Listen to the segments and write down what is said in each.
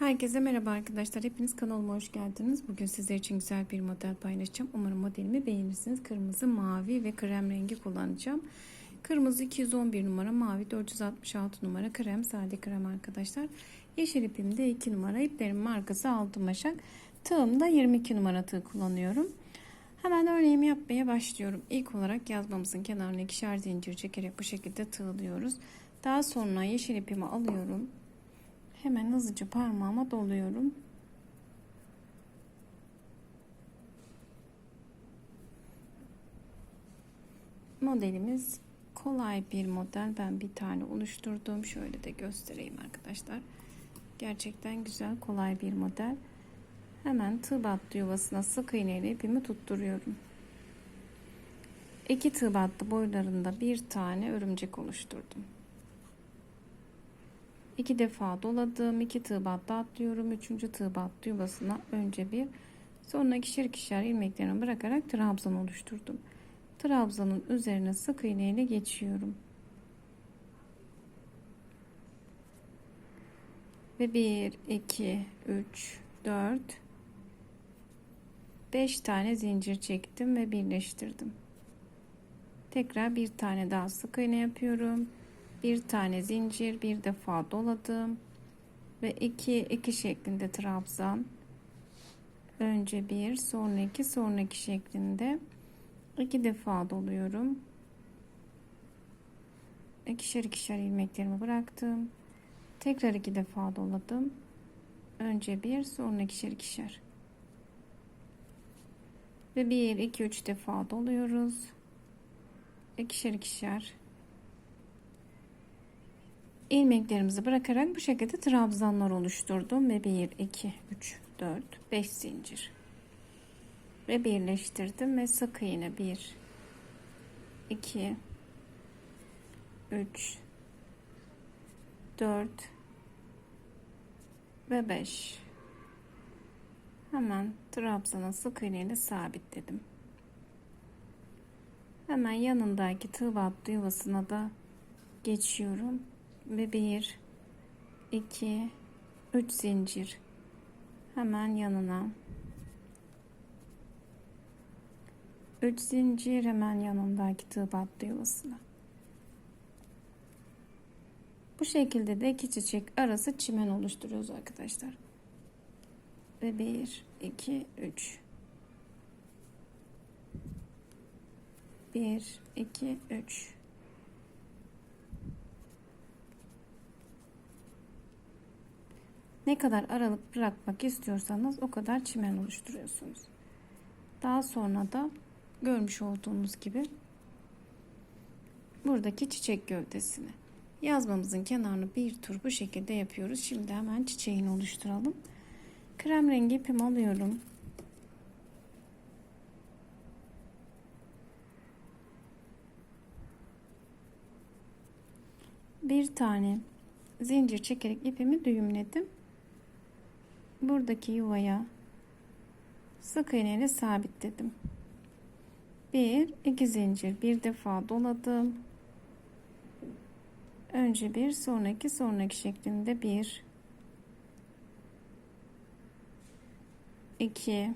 Herkese merhaba arkadaşlar. Hepiniz kanalıma hoş geldiniz. Bugün sizler için güzel bir model paylaşacağım. Umarım modelimi beğenirsiniz. Kırmızı, mavi ve krem rengi kullanacağım. Kırmızı 211 numara, mavi 466 numara krem, sade krem arkadaşlar. Yeşil ipimde 2 numara. İplerin markası Altın Başak. Tığımda 22 numara tığ kullanıyorum. Hemen örneğimi yapmaya başlıyorum. İlk olarak yazmamızın kenarına ikişer zincir çekerek bu şekilde tığlıyoruz. Daha sonra yeşil ipimi alıyorum. Hemen hızlıca parmağıma doluyorum. Modelimiz kolay bir model. Ben bir tane oluşturdum. Şöyle de göstereyim arkadaşlar. Gerçekten güzel, kolay bir model. Hemen tığ battı yuvasına sık iğne ile ipimi tutturuyorum. İki tığ battı boylarında bir tane örümcek oluşturdum. İki defa doladım. iki tığ battı atlıyorum. Üçüncü tığ battı yuvasına önce bir sonra ikişer ikişer ilmeklerimi bırakarak trabzan oluşturdum. Trabzanın üzerine sık iğne ile geçiyorum. Ve 1, 2, 3, 4, 5 tane zincir çektim ve birleştirdim. Tekrar bir tane daha sık iğne yapıyorum bir tane zincir bir defa doladım ve iki iki şeklinde trabzan. Önce bir sonra iki sonra iki şeklinde iki defa doluyorum. İkişer ikişer ilmeklerimi bıraktım. Tekrar iki defa doladım. Önce bir sonra ikişer ikişer. Ve bir iki üç defa doluyoruz. İkişer ikişer ilmeklerimizi bırakarak bu şekilde trabzanlar oluşturdum ve 1 2 3 4 5 zincir. Ve birleştirdim ve sık iğne. 1 2 3 4 ve 5 hemen trabzana sık iğne ile sabitledim. Hemen yanındaki tığ battı yuvasına da geçiyorum ve bir iki üç zincir. Hemen yanına. Üç zincir hemen yanındaki tığ battı yuvasına. Bu şekilde de iki çiçek arası çimen oluşturuyoruz arkadaşlar. Ve bir iki üç. Bir iki üç Ne kadar aralık bırakmak istiyorsanız o kadar çimen oluşturuyorsunuz. Daha sonra da görmüş olduğunuz gibi buradaki çiçek gövdesini yazmamızın kenarını bir tur bu şekilde yapıyoruz. Şimdi hemen çiçeğini oluşturalım. Krem rengi ipimi alıyorum. Bir tane zincir çekerek ipimi düğümledim buradaki yuvaya sık iğne ile sabitledim. Bir, iki zincir bir defa doladım. Önce bir, sonraki, sonraki şeklinde bir, iki,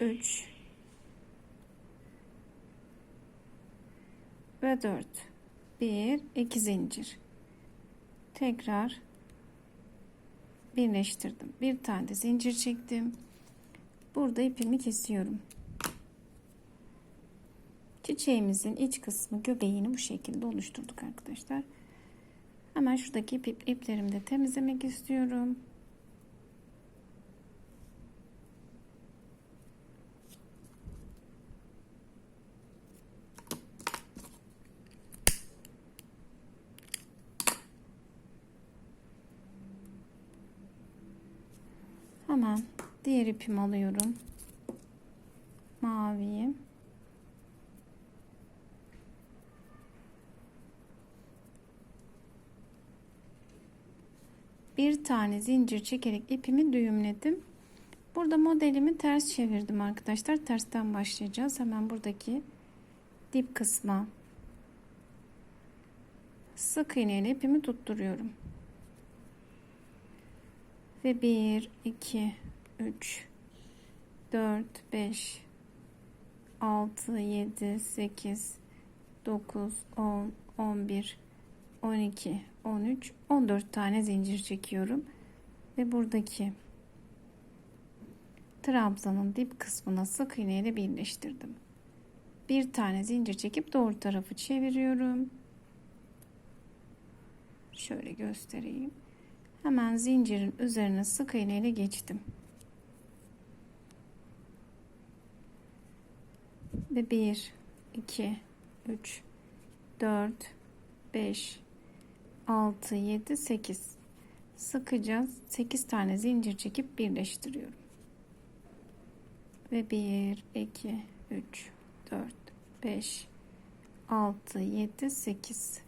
üç ve dört. Bir, iki zincir tekrar birleştirdim. Bir tane de zincir çektim. Burada ipimi kesiyorum. Çiçeğimizin iç kısmı göbeğini bu şekilde oluşturduk arkadaşlar. Hemen şuradaki ip, iplerimi de temizlemek istiyorum. Hemen diğer ipimi alıyorum. Maviyi. Bir tane zincir çekerek ipimi düğümledim. Burada modelimi ters çevirdim arkadaşlar. Tersten başlayacağız. Hemen buradaki dip kısma sık iğne ile ipimi tutturuyorum. Ve 1 2 3 4 5 6 7 8 9 10 11 12 13 14 tane zincir çekiyorum ve buradaki trabzanın dip kısmına sık iğne ile birleştirdim. Bir tane zincir çekip doğru tarafı çeviriyorum. Şöyle göstereyim. Hemen zincirin üzerine sık iğne ile geçtim. Ve 1 2 3 4 5 6 7 8 sıkacağız. 8 tane zincir çekip birleştiriyorum. Ve 1 2 3 4 5 6 7 8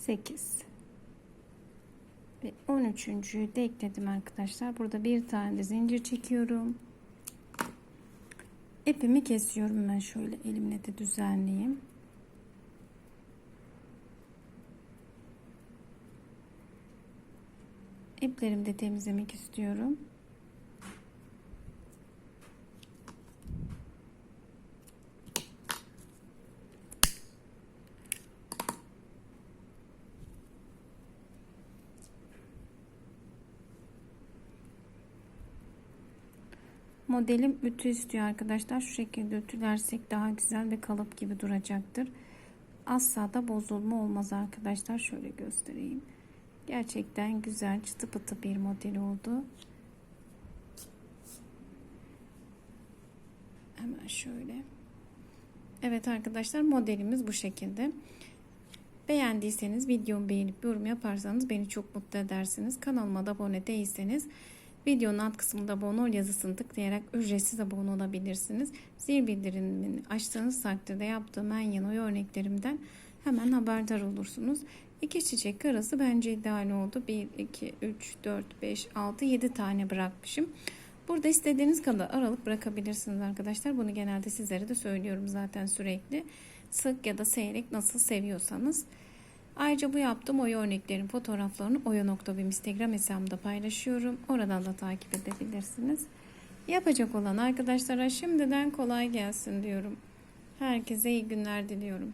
Sekiz ve 13.'ü de ekledim arkadaşlar. Burada bir tane de zincir çekiyorum. İpimi kesiyorum ben şöyle elimle de düzenleyeyim. İplerimi de temizlemek istiyorum. Modelim ütü istiyor arkadaşlar. Şu şekilde ütülersek daha güzel ve kalıp gibi duracaktır. Asla da bozulma olmaz arkadaşlar. Şöyle göstereyim. Gerçekten güzel çıtı pıtı bir model oldu. Hemen şöyle. Evet arkadaşlar modelimiz bu şekilde. Beğendiyseniz videomu beğenip yorum yaparsanız beni çok mutlu edersiniz. Kanalıma da abone değilseniz Videonun alt kısmında abone ol yazısını tıklayarak ücretsiz abone olabilirsiniz. Zil bildirimini açtığınız takdirde yaptığım en yeni örneklerimden hemen haberdar olursunuz. İki çiçek arası bence ideal oldu. 1, 2, 3, 4, 5, 6, 7 tane bırakmışım. Burada istediğiniz kadar aralık bırakabilirsiniz arkadaşlar. Bunu genelde sizlere de söylüyorum zaten sürekli. Sık ya da seyrek nasıl seviyorsanız. Ayrıca bu yaptığım oya örneklerin fotoğraflarını oya.bim Instagram hesabımda paylaşıyorum. Oradan da takip edebilirsiniz. Yapacak olan arkadaşlara şimdiden kolay gelsin diyorum. Herkese iyi günler diliyorum.